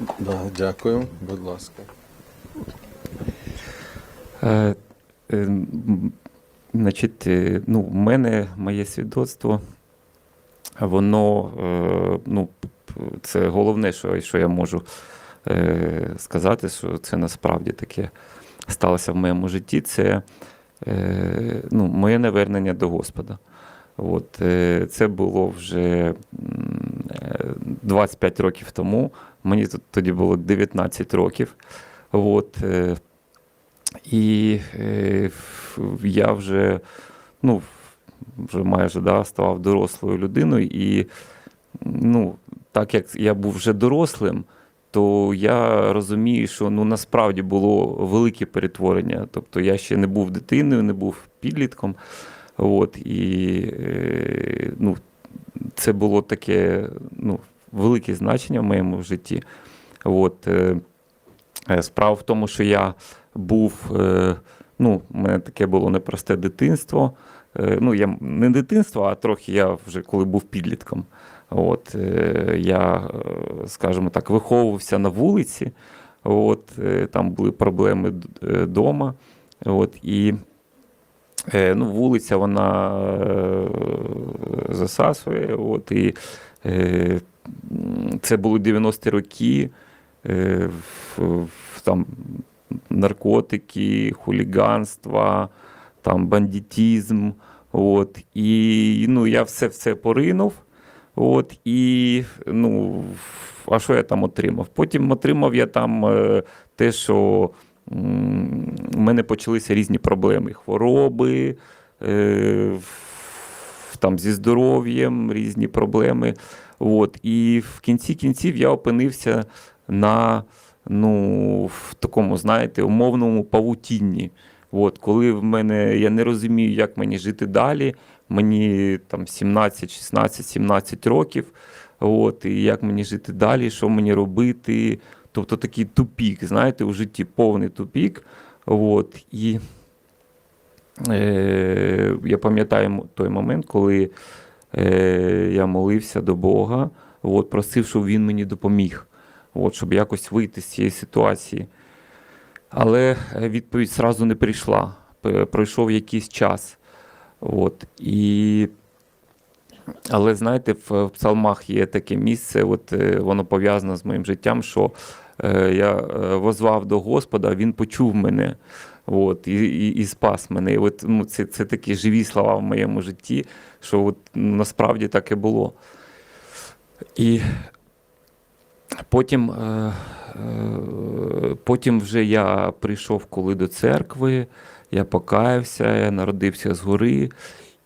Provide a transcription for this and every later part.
Да, дякую, будь ласка. Е, е, Значить, е, ну, в мене моє свідоцтво, воно, е, ну, це головне, що, що я можу е, сказати, що це насправді таке сталося в моєму житті. Це е, ну, моє навернення до Господа. От, е, це було вже е, 25 років тому. Мені тут тоді було 19 років. От, е, і е, я вже, ну, вже майже да, ставав дорослою людиною. І ну, так як я був вже дорослим, то я розумію, що ну, насправді було велике перетворення. Тобто я ще не був дитиною, не був підлітком. От, і е, ну, це було таке ну, велике значення в моєму житті. От, е, е, справа в тому, що я був, е, ну, у мене таке було непросте дитинство. Ну, я не дитинство, а трохи я вже коли був підлітком. От, я, скажімо так, виховувався на вулиці. От, там були проблеми вдома. От, і ну, вулиця вона засасує. От, і, це були 90-ті роки. Е, в, в, там, наркотики, хуліганство, там, бандитізм. От, і ну, я все все поринув. От, і, ну, а що я там отримав? Потім отримав я там е, те, що у мене почалися різні проблеми, хвороби, е, в- там, зі здоров'ям, різні проблеми. От, і в кінці кінців я опинився на ну, в такому, знаєте, умовному павутінні. От, коли в мене я не розумію, як мені жити далі. Мені там 17, 16, 17 років. От, і як мені жити далі, що мені робити. Тобто такий тупік, знаєте, у житті повний тупік. От, і я пам'ятаю той момент, коли е, я молився до Бога, от, просив, щоб він мені допоміг, от, щоб якось вийти з цієї ситуації. Але е, відповідь зразу не прийшла. Пройшов якийсь час. От, і... Але знаєте, в, псалмах є таке місце, от, е, воно пов'язано з моїм життям, що е, я е, возвав до Господа, Він почув мене от, і, і, і спас мене. І от, ну, це, це такі живі слова в моєму житті, що от, ну, насправді так і було. І потім, е, е, потім вже я прийшов коли до церкви, я покаявся, я народився згори.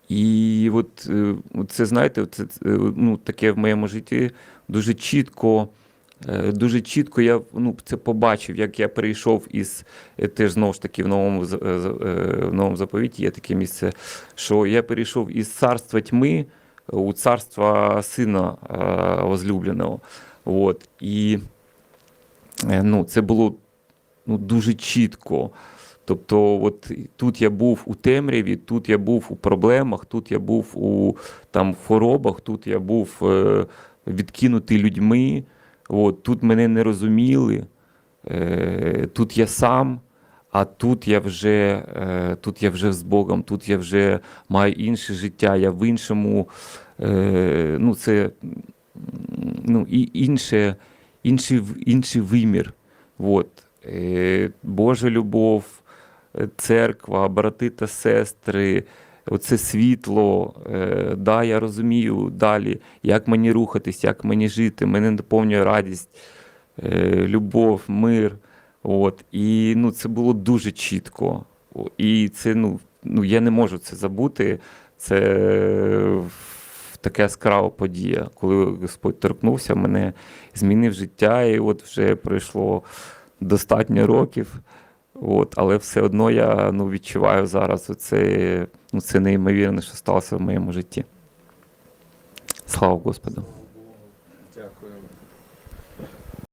І от е, це, знаєте, це, ну, таке в моєму житті дуже чітко. Е, Дуже чітко я ну, це побачив, як я перейшов із е, теж знову ж таки в новому е, в новому заповіті є таке місце, що я перейшов із царства тьми у царство сина возлюбленого. От. І ну, це було ну, дуже чітко. Тобто, от тут я був у темряві, тут я був у проблемах, тут я був у там, хворобах, тут я був е, відкинутий людьми, от, тут мене не розуміли, е, тут я сам, а тут я вже е, тут я вже з Богом, тут я вже маю інше життя, я в іншому, е, ну, це ну, і інше, інший, інший вимір. От. Е, Божа любов, е, церква, брати та сестри, оце світло. Е, Да, я розумію далі, як мені рухатись, як мені жити. Мене наповнює радість, е, любов, мир. От. І ну, це було дуже чітко. І це, ну, ну, я не можу це забути. Це е, така яскрава подія, коли Господь торкнувся мене, змінив життя, і от вже пройшло достатньо років. От, але все одно я ну, відчуваю зараз оце, ну, це неймовірне, що сталося в моєму житті. Слава Господу!